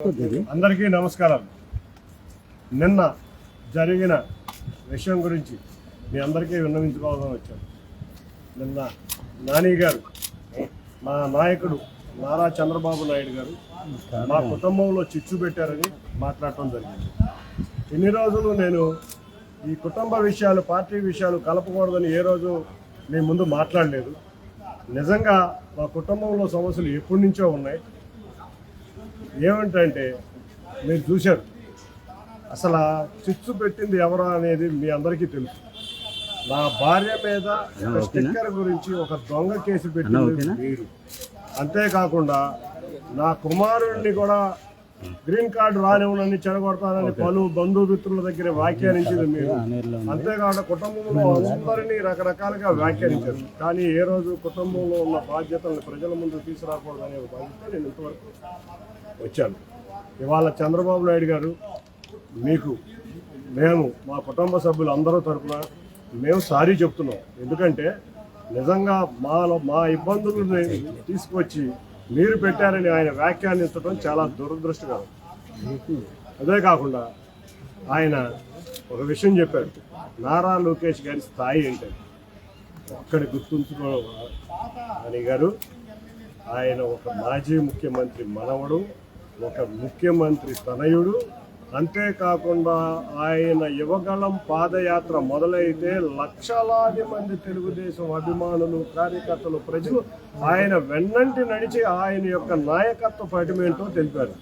అందరికీ నమస్కారం నిన్న జరిగిన విషయం గురించి మీ అందరికీ విన్నవించుకోవాలని వచ్చాను. నిన్న నాని గారు మా నాయకుడు నారా చంద్రబాబు నాయుడు గారు మా కుటుంబంలో చిచ్చు పెట్టారని మాట్లాడటం జరిగింది. ఇన్ని రోజులు నేను ఈ కుటుంబ విషయాలు పార్టీ విషయాలు కలపకూడదని ఏ రోజు మీ ముందు మాట్లాడలేదు. నిజంగా మా కుటుంబంలో సమస్యలు ఎప్పటి నుంచో ఉన్నాయి. ఏమంటే మీరు చూశారు. అసలు చిచ్చు పెట్టింది ఎవరు అనేది మీ అందరికీ తెలుసు. నా భార్య మీద ఒక స్టిక్కర్ గురించి ఒక దొంగ కేసు పెట్టింది మీరు. అంతేకాకుండా నా కుమారుడిని కూడా గ్రీన్ కార్డు రానివ్వనని చెడగొడతానని పలు బంధుమిత్రుల దగ్గర వ్యాఖ్యానించింది మీరు. అంతేకాకుండా కుటుంబంలో అందరినీ రకరకాలుగా వ్యాఖ్యానించారు. కానీ ఏ రోజు కుటుంబంలో ఉన్న బాధ్యతలను ప్రజల ముందు తీసుకురాకూడదనే బాధ్యత నేను ఇంతవరకు వచ్చాను. ఇవాళ చంద్రబాబు నాయుడు గారు మీకు మేము మా కుటుంబ సభ్యులు అందరూ తరఫున మేము సారీ చెప్తున్నాం. ఎందుకంటే నిజంగా మాలో మా ఇబ్బందులు తీసుకొచ్చి మీరు పెట్టారని ఆయన వ్యాఖ్యానించడం చాలా దురదృష్టకరం. అదే కాకుండా ఆయన ఒక విషయం చెప్పారు నారా లోకేష్ గారి స్థాయి ఏంటంటే ఒక్కడి గుర్తుంచుకోవడం అని గారు. ఆయన ఒక మాజీ ముఖ్యమంత్రి మనవడు. ఒక ముఖ్యమంత్రి తనయుడు. అంతేకాకుండా ఆయన యువగళం పాదయాత్ర మొదలైతే లక్షలాది మంది తెలుగుదేశం అభిమానులు కార్యకర్తలు ప్రజలు ఆయన వెన్నంటి నడిచి ఆయన యొక్క నాయకత్వ పటిమేంటో తెలిపారు.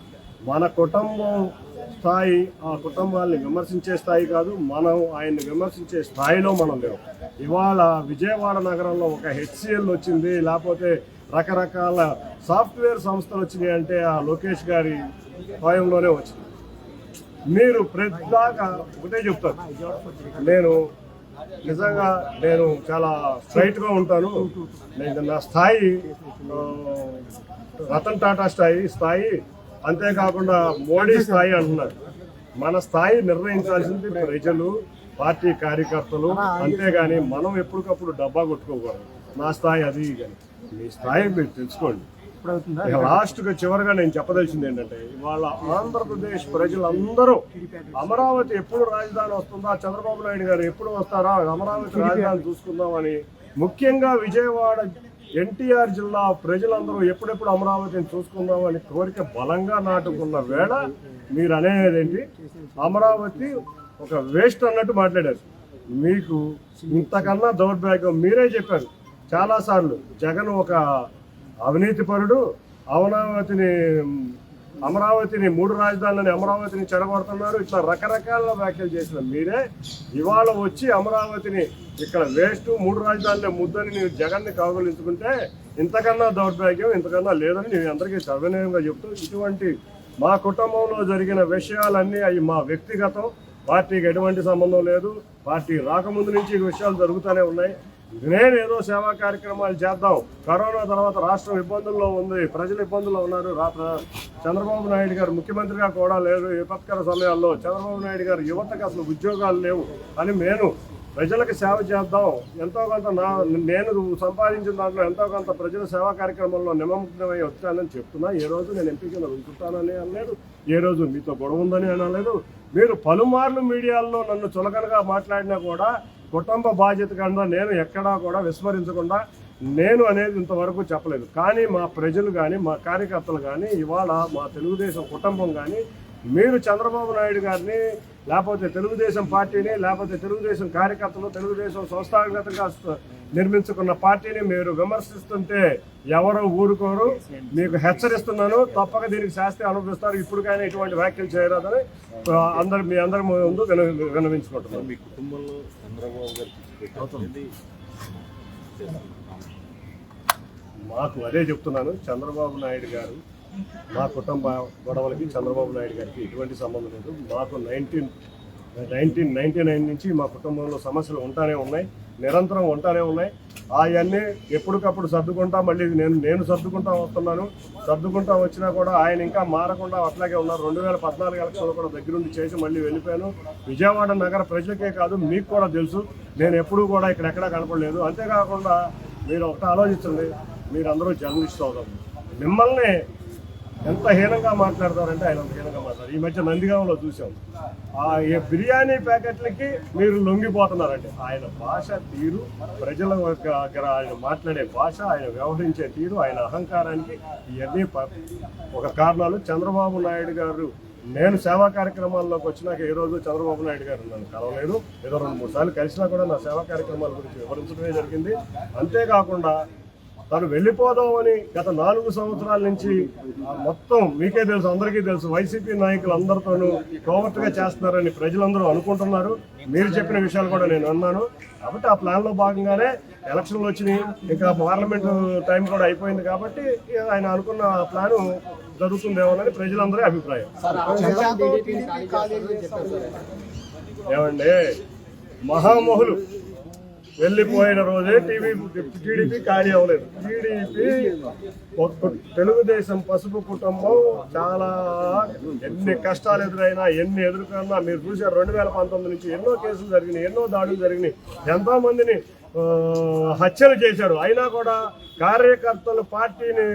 మన కుటుంబం స్థాయి ఆ కుటుంబాన్ని విమర్శించే స్థాయి కాదు మనం ఆయన్ని విమర్శించే స్థాయిలో మనం లేవు ఇవాళ విజయవాడ నగరంలో ఒక హెచ్సిఎల్ వచ్చింది లేకపోతే రకరకాల సాఫ్ట్వేర్ సంస్థలు వచ్చినాయి అంటే ఆ లోకేష్ గారి స్వయంలోనే వచ్చింది. మీరు ప్రతిదాకా ఒకటే చెప్తారు. నేను నిజంగా నేను చాలా స్ట్రైట్గా ఉంటాను. నేను నా స్థాయి రతన్ టాటా స్థాయి స్థాయి అంతేకాకుండా మోడీ స్థాయి అంటున్నారు. మన స్థాయి నిర్ణయించాల్సింది ప్రజలు పార్టీ కార్యకర్తలు. అంతేగాని మనం ఎప్పటికప్పుడు డబ్బా కొట్టుకోకూడదు. నా స్థాయి అది కానీ మీ స్థాయి మీరు తెలుసుకోండి. ఇక లాస్ట్గా చివరిగా నేను చెప్పదలిసింది ఏంటంటే ఇవాళ ఆంధ్రప్రదేశ్ ప్రజలందరూ అమరావతి ఎప్పుడు రాజధాని వస్తుందా చంద్రబాబు నాయుడు గారు ఎప్పుడు వస్తారా అమరావతి రాజధాని చూసుకుందామని ముఖ్యంగా విజయవాడ ఎన్టీఆర్ జిల్లా ప్రజలందరూ ఎప్పుడెప్పుడు అమరావతిని చూసుకుందామని కోరిక బలంగా నాటుకున్న వేళ మీరు అనేది ఏంటి? అమరావతి ఒక వేస్ట్ అన్నట్టు మాట్లాడారు. మీకు ఇంతకన్నా దౌర్భాగ్యం మీరే చెప్పారు. చాలాసార్లు జగన్ ఒక అవినీతిపరుడు అమరావతిని అమరావతిని మూడు రాజధానులని అమరావతిని చెడగొడుతున్నారు. ఇట్లా రకరకాల వ్యాఖ్యలు చేసిన మీరే ఇవాళ వచ్చి అమరావతిని ఇక్కడ వేస్ట్ మూడు రాజధానుల ముద్దని ನೀವು జగన్ని కౌగలించుకుంటే ఇంతకన్నా దౌర్భాగ్యం ఇంతకన్నా లేదని నేను అందరికీ సవినయంగా చెప్తూ ఇటువంటి మా కుటుంబంలో జరిగిన విషయాలన్నీ అవి మా వ్యక్తిగతం. పార్టీకి ఎటువంటి సంబంధం లేదు. పార్టీ రాకముందు నుంచి ఈ విషయాలు జరుగుతూనే ఉన్నాయి. నేను ఏదో సేవా కార్యక్రమాలు చేద్దాం. కరోనా తర్వాత రాష్ట్రం ఇబ్బందుల్లో ఉంది. ప్రజలు ఇబ్బందుల్లో ఉన్నారు. చంద్రబాబు నాయుడు గారు ముఖ్యమంత్రిగా కూడా లేరు. విపత్కర సమయాల్లో చంద్రబాబు నాయుడు గారు యువతకు అసలు ఉద్యోగాలు లేవు అని నేను ప్రజలకు సేవ చేద్దాం. ఎంతో కొంత నా నేను సంపాదించిన దాంట్లో ఎంతో కొంత ప్రజల సేవా కార్యక్రమంలో నిమగ్నమై వచ్చానని చెప్తున్నా. ఏ రోజు నేను ఎంపీ కింద ఉంచుతానని అనలేదు. ఏ రోజు మీతో గొడవ ఉందని అనలేదు. మీరు పలుమార్లు మీడియాల్లో నన్ను చులకనగా మాట్లాడినా కూడా కుటుంబ బాధ్యత కన్నా నేను ఎక్కడా కూడా విస్మరించకుండా నేను అనేది ఇంతవరకు చెప్పలేదు. కానీ మా ప్రజలు కానీ మా కార్యకర్తలు కానీ ఇవాళ మా తెలుగుదేశం కుటుంబం కానీ మీరు చంద్రబాబు నాయుడు గారిని లేకపోతే తెలుగుదేశం పార్టీని లేకపోతే తెలుగుదేశం కార్యకర్తలు తెలుగుదేశం సంస్థాగతంగా నిర్మించుకున్న పార్టీని మీరు విమర్శిస్తుంటే ఎవరు ఊరుకోరు. మీకు హెచ్చరిస్తున్నాను. తప్పక దీనికి శాస్త్రి అనుభవిస్తారు. ఇప్పటికైనా ఇటువంటి వ్యాఖ్యలు చేయరాదని అందరు మీ అందరి ముందు విన వినవించుకుంటున్నాను. మీ కుటుంబంలో చంద్రబాబు గారు తీసుకెళ్ళి మాకు అదే చెప్తున్నాను చంద్రబాబు నాయుడు గారు మా కుటుంబ గొడవలకి చంద్రబాబు నాయుడు గారికి ఎటువంటి సంబంధం లేదు. మాకు నైన్టీన్ నైన్టీన్ నైన్టీ నైన్ నుంచి మా కుటుంబంలో సమస్యలు ఉంటానే ఉన్నాయి నిరంతరం ఉంటానే ఉన్నాయి. అవన్నీ ఎప్పటికప్పుడు సర్దుకుంటా మళ్ళీ నేను నేను సర్దుకుంటా వస్తున్నాను. సర్దుకుంటా వచ్చినా కూడా ఆయన ఇంకా మారకుండా అట్లాగే ఉన్నారు. రెండు వేల పద్నాలుగు ఎలక్షన్లో కూడా దగ్గరుండి చేసి మళ్ళీ వెళ్ళిపోయాను. విజయవాడ నగర ప్రజలకే కాదు మీకు కూడా తెలుసు. నేను ఎప్పుడూ కూడా ఇక్కడ ఎక్కడా కనపడలేదు. అంతేకాకుండా మీరు ఒకటి ఆలోచించండి. మీరందరూ జర్నలిస్ట్ అవుతారు మిమ్మల్ని ఎంత హీనంగా మాట్లాడతారంటే ఆయన అంత హీనంగా మాట్లాడారు ఈ మధ్య నందిగామలో చూసాం. ఆ బిర్యానీ ప్యాకెట్లకి మీరు లొంగిపోతున్నారండి ఆయన భాష తీరు ప్రజల దగ్గర ఆయన మాట్లాడే భాష ఆయన వ్యవహరించే తీరు ఆయన అహంకారానికి ఇవన్నీ ప- ఒక కారణాలు. చంద్రబాబు నాయుడు గారు నేను సేవా కార్యక్రమాల్లోకి వచ్చినాక ఏ రోజు చంద్రబాబు నాయుడు గారు నన్ను కలవలేదు. ఏదో రెండు మూడు సార్లు కలిసినా కూడా నా సేవా కార్యక్రమాల గురించి వివరించడమే జరిగింది. అంతేకాకుండా తను వెళ్ళిపోదామని గత నాలుగు సంవత్సరాల నుంచి మొత్తం మీకే తెలుసు అందరికీ తెలుసు. వైసీపీ నాయకులు అందరితోనూ కోవర్ట్గా చేస్తున్నారని ప్రజలందరూ అనుకుంటున్నారు. మీరు చెప్పిన విషయాలు కూడా నేను అన్నాను. కాబట్టి ఆ ప్లాన్లో భాగంగానే ఎలక్షన్లు వచ్చినాయి. ఇంకా పార్లమెంట్ టైం కూడా అయిపోయింది కాబట్టి ఆయన అనుకున్న ఆ ప్లాను జరుగుతుందేమోనని ప్రజలందరి అభిప్రాయం. ఏమండి? మహామహులు. వెళ్ళిపోయిన రోజే టీవీ టీడీపీ ఖాళీ అవ్వలేదు. టీడీపీ తెలుగుదేశం పసుపు కుటుంబం చాలా ఎన్ని కష్టాలు ఎదురైనా ఎన్ని ఎదుర్కొన్నా మీరు చూసారు రెండు వేల పంతొమ్మిది నుంచి ఎన్నో కేసులు జరిగినాయి ఎన్నో దాడులు జరిగినాయి. ఎంతో మందిని హత్యలు చేశారు. అయినా కూడా కార్యకర్తలు పార్టీని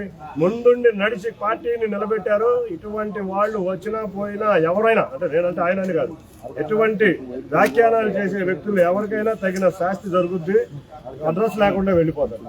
ముందుండి నడిచి పార్టీని నిలబెట్టారు. ఇటువంటి వాళ్ళు వచ్చినా పోయినా ఎవరైనా అంటే నేనంటే ఆయన అని కాదు ఎటువంటి వ్యాఖ్యానాలు చేసే వ్యక్తులు ఎవరికైనా తగిన శాస్తి జరుగుద్ది అడ్రస్ లేకుండా వెళ్ళిపోతారు.